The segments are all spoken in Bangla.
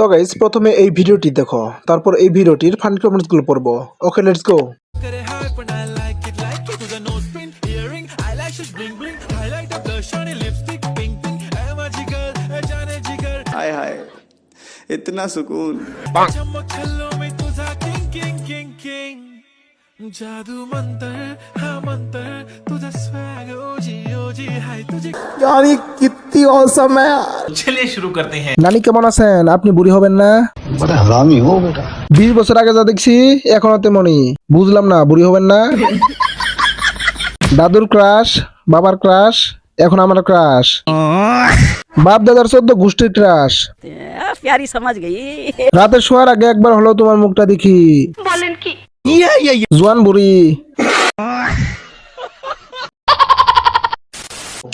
তো গাইস প্রথমে এই ভিডিওটি দেখো তারপর এই ভিডিওটির ফান কমেন্টসগুলো পড়বো okay let's go Got it hype and I like it, like it. To the nose pin, earring, eyelashes, bling bling. Highlight of the shiny lipstick, pink pink. I'm a jigger, a jane jigger. हाय हाय इतना सुकून चमक छल्लों में तुझा king king king king. जादू मंतर, हाँ मंतर. तुझा swag, ओजी ओजी हाय तुझे আরে কিত্তি অসম चलिए शुरू करते हैं নানি কেমন আছেন আপনি বুড়ি হবেন না बड़ा हरामी हो बेटा বিশ বছর আগে যা দেখছি এখনো তেমনই বুঝলাম না বুড়ি হবেন না দাদুর ক্রাশ বাবার ক্রাশ এখন আমার ক্রাশ বাপ দাদার চোদ্দ গোষ্ঠীর ক্রাশ आ, प्यारी समझ गई রাতে শোয়ার আগে একবার হলো তোমার মুখটা দেখি बोलेन की জোয়ান বুড়ি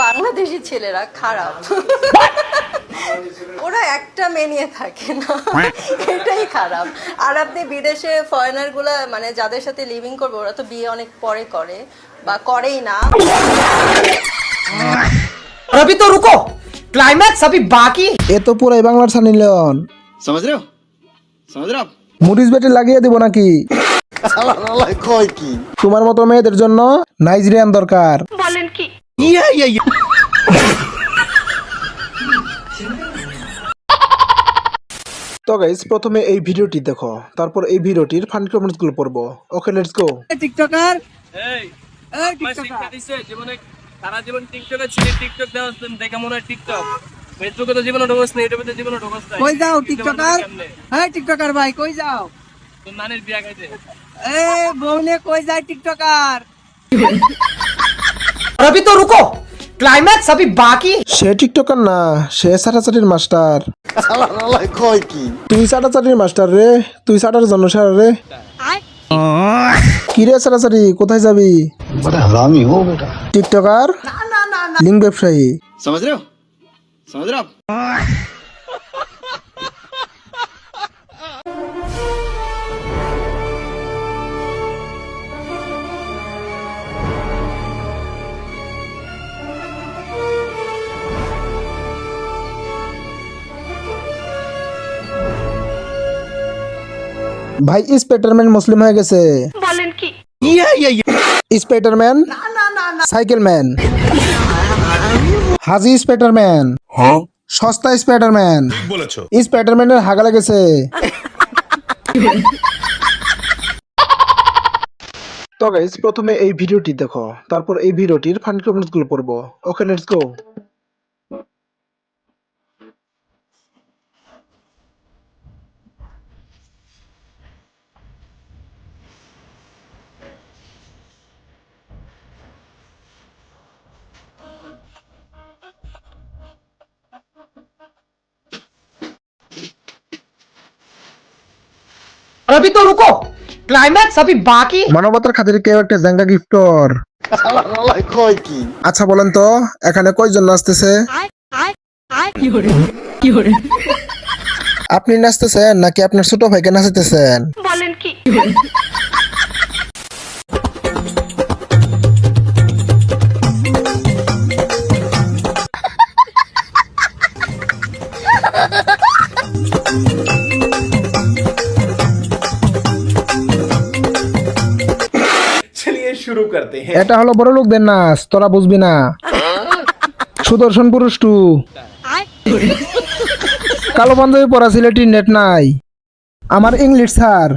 বাংলাদেশি ছেলেরা খারাপ। ওরা একটা মেনিয়ে থাকে না। এটাই খারাপ। আর আপনি বিদেশে ফরেনারগুলো মানে যাদের সাথে লিভিং করবে ওরা তো বিয়ে অনেক পরে করে বা করেই না। রবি তো রুকো। ক্লাইম্যাক্স अभी বাকি। এ তো পুরাই বাংলার সানি লিওন। সমঝ রে সমঝ রে মুরিস বেটে লাগিয়ে দেব নাকি? কি তোমার মতো মেয়েদের জন্য নাইজেরিয়ান দরকার। বলেন কি? Yeah, yeah, yeah. তো গাইজ প্রথমে এই ভিডিওটি দেখো। তারপর এই ভিডিওটির ফান কমেন্টসগুলো পড়ব ওকে লেটস গো টিকটকার এই এই টিকটকার দিছে জীবনে মানে সারা জীবন টিকটকে ছিল টিকটক দাও দেখে মনে হয় টিকটক ফেসবুকে তো জীবনে ঢোকাস না ইউটিউবে তো জীবনে ঢোকাস না কই যাও টিকটকার এই টিকটকার ভাই কই যাও? তো নানির বিয়া খাইতে। এ বউনে কই যায় টিকটকার और अभी तो रुको क्लाइमैक्स अभी बाकी है সে টিকটকার না সে সাটাচাটির মাস্টার কয় কি তুই সাটাচাটির মাস্টার রে তুই সাটার জন্য সারা রে কি রে সাটাচাটি কোথায় যাবি बड़ा हरामी हो बेटा টিকটকার লিঙ্ক ব্যবসায়ী समझ रहे हो समझ ভাই স্পেটারম্যান মুসলিম হয়ে গেছে। স্পেটারম্যান সাইকেলম্যান হাজি স্পেটারম্যান সস্তা স্পেটারম্যান স্পেটারম্যানের হাগা গেছে তো গাইস প্রথমে এই ভিডিওটি দেখো তারপর এই ভিডিওটির ফান কমেন্টসগুলো পড়ব। ওকে লেটস গো अभी तो रुको क्लाइमैक्स अभी बाकी है মানবতার খাতিরে কেউ একটা জাঙ্গা গিফটর কয় কি আচ্ছা বলেন তো এখানে কয়জন নাচতেছে আপনি নাচতেছেন নাকি আপনার ছোট ভাইকে নাচতেছেন बोलेन की শুরু করতে হ্যাঁ। এটা হলো বড় লোকদের নাচ, তোরা বুঝবি না। সুদর্শন পুরুষ টু। কালো বান্ধবী পড়া ছেলেটির নেট নাই। আমার ইংলিশ স্যার